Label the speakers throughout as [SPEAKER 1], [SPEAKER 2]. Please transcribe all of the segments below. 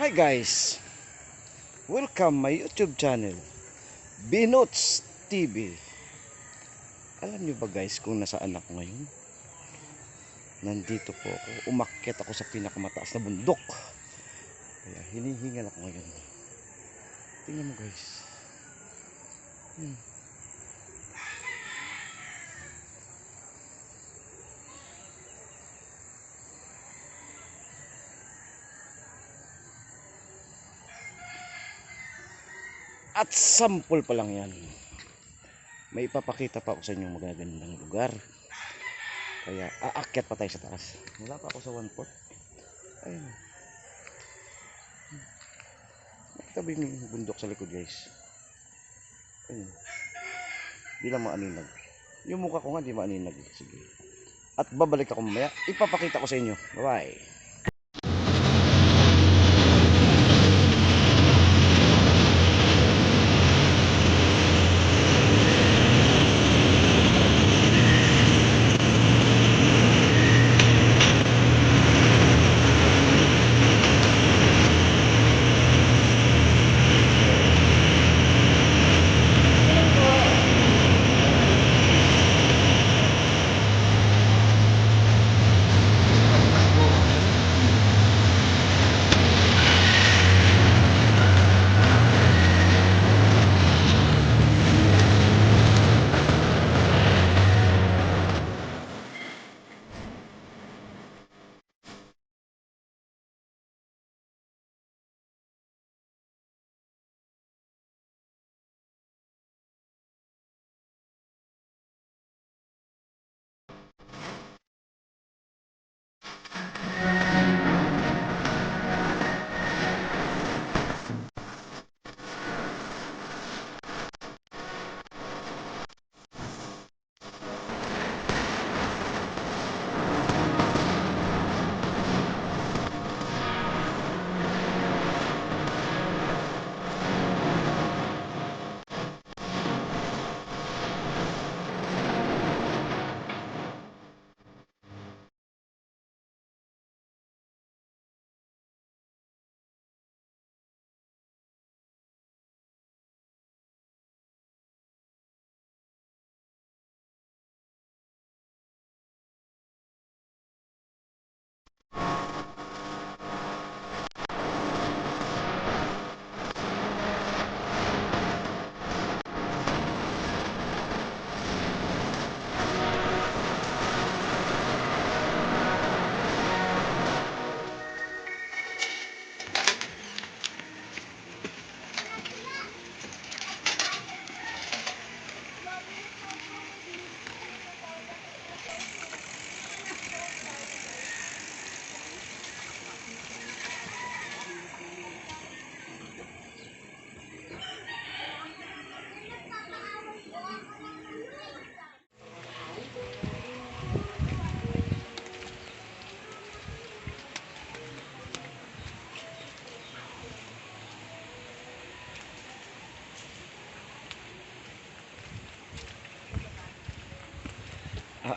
[SPEAKER 1] Hi guys! Welcome my YouTube channel, Binots TV. Alam niyo ba guys kung nasaan ako ngayon? Nandito po ako. Umakyat ako sa pinakamataas na bundok. Kaya hinihingal ako ngayon. Tingnan mo guys. Hmm. At sample pa lang yan. May ipapakita pa ako sa inyo magagandang lugar. Kaya aakyat pa tayo sa taas. Wala pa ako sa one pot. Ayun. Tabi yung bundok sa likod guys. Ayun. Di lang maaninag. Yung mukha ko nga di maaninag. Sige. At babalik ako mamaya. Ipapakita ko sa inyo. Bye-bye.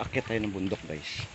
[SPEAKER 1] Aakyat tayo ng bundok guys.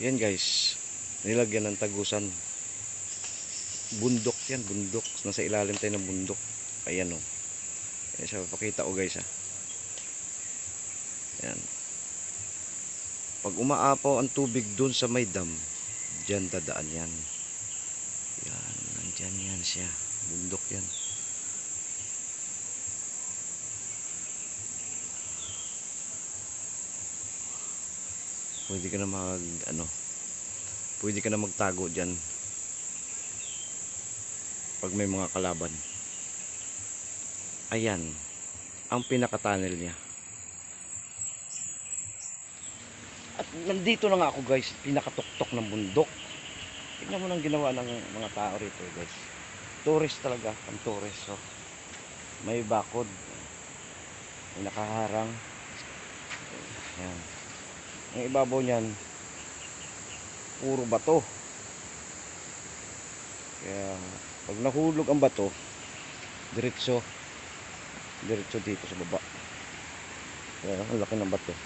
[SPEAKER 1] Yan guys, nilagyan ng tagusan. Bundok yan, bundok. Nasa ilalim tayo ng bundok. Ayan o. Oh. Ayan siya, papakita ko guys ha. Ayan. Pag umaapaw ang tubig dun sa may dam, dyan dadaan yan. Yan, nandyan yan siya. Bundok yan. Pwede ka na mag ano pwede ka na magtago dyan pag may mga kalaban. Ayan, ang pinaka-tunnel niya. At nandito na nga ako guys, pinakatuktok ng bundok. Tingnan mo nang ginawa ng mga tao rito guys. Tourist talaga, ang tourist. So, may bakod. May nakaharang. Ayan. Ang ibabaw niyan, puro bato. Kaya, pag nahulog ang bato, diretso, diretso dito sa baba. Kaya, ang laki ng bato.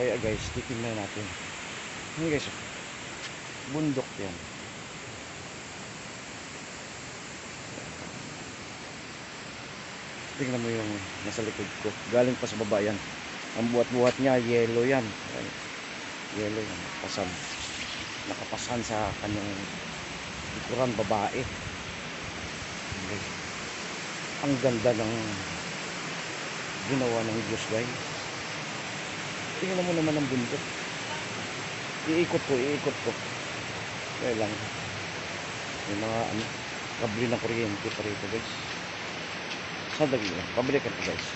[SPEAKER 1] Kaya guys, titingnan natin. Ano guys, bundok yan. Tingnan mo yung nasa likod ko. Galing pa sa baba yan. Ang buhat-buhat niya, yellow yan. Ayan. Yellow yan. Pasan. Nakapasan sa kanyang likuran babae. Okay. Ang ganda ng ginawa ng Diyos guys. Tingnan mo naman ang bundok. Iikot ko, iikot ko. Kaya lang. May mga ano, kabli ng kuryente pa rito guys. Pabalikan ko guys.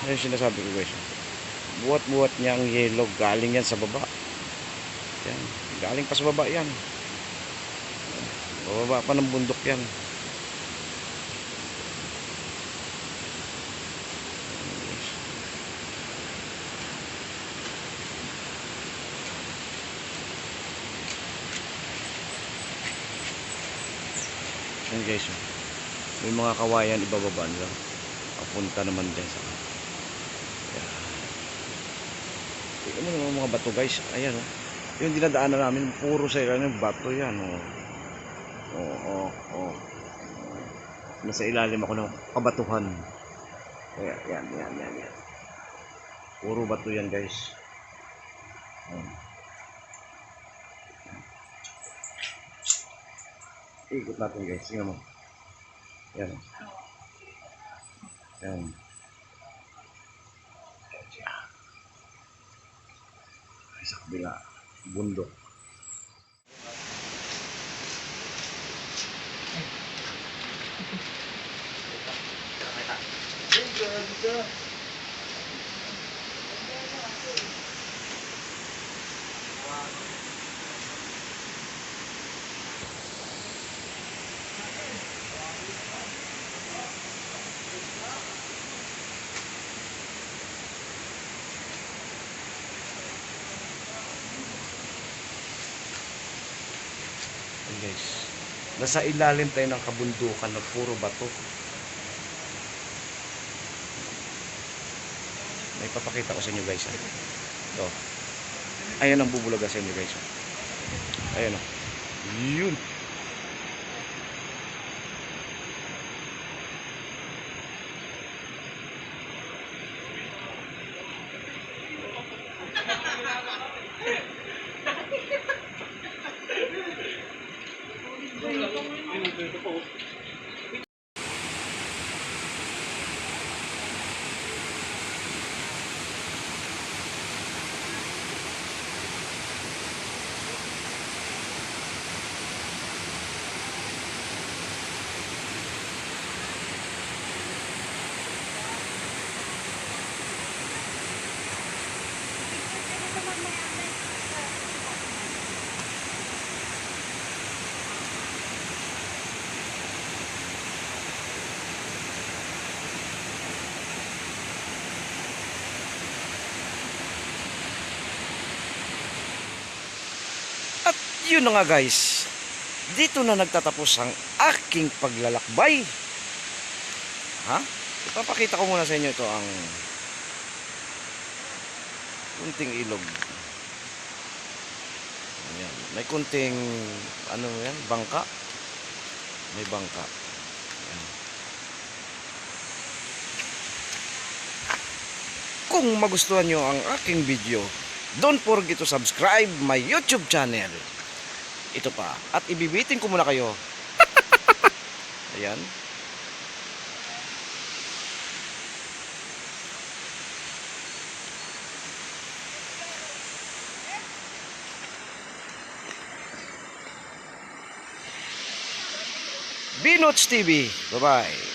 [SPEAKER 1] Ano yung sinasabi ko guys? Buhat-buhat niya ang yellow. Galing yan sa baba. Yan. Galing pa sa baba yan. Bababa pa ng bundok yan. Yan guys. oh. May mga kawayan ibababa nila. Papunta naman din sa Kaya. Tingnan mo naman mga bato guys. Ayan oh. Yung dinadaanan namin, puro sa ilan bato yan oh. Oo, oo, oo. Nasa ilalim ako ng kabatuhan. Kaya, yan, yan, yan, yan. Puro bato yan, guys. Ayan. Ikot natin, guys. Tingnan mo. Yan. Yan. Sa kabila. Bundok. Guys. Nasa ilalim tayo ng kabundukan na puro bato. May papakita ko sa inyo guys. ah. Ito. Ayan ang bubulaga sa inyo guys. ah. Ayan o. Yun. beautiful At yun na nga guys. Dito na nagtatapos ang aking paglalakbay. Ha? Ipapakita ko muna sa inyo ito ang kunting ilog. Ayan. May kunting ano yan, bangka. May bangka. Ayan. Kung magustuhan nyo ang aking video, don't forget to subscribe my YouTube channel. Ito pa. At ibibitin ko muna kayo. Ayan. Binots TV. Bye-bye.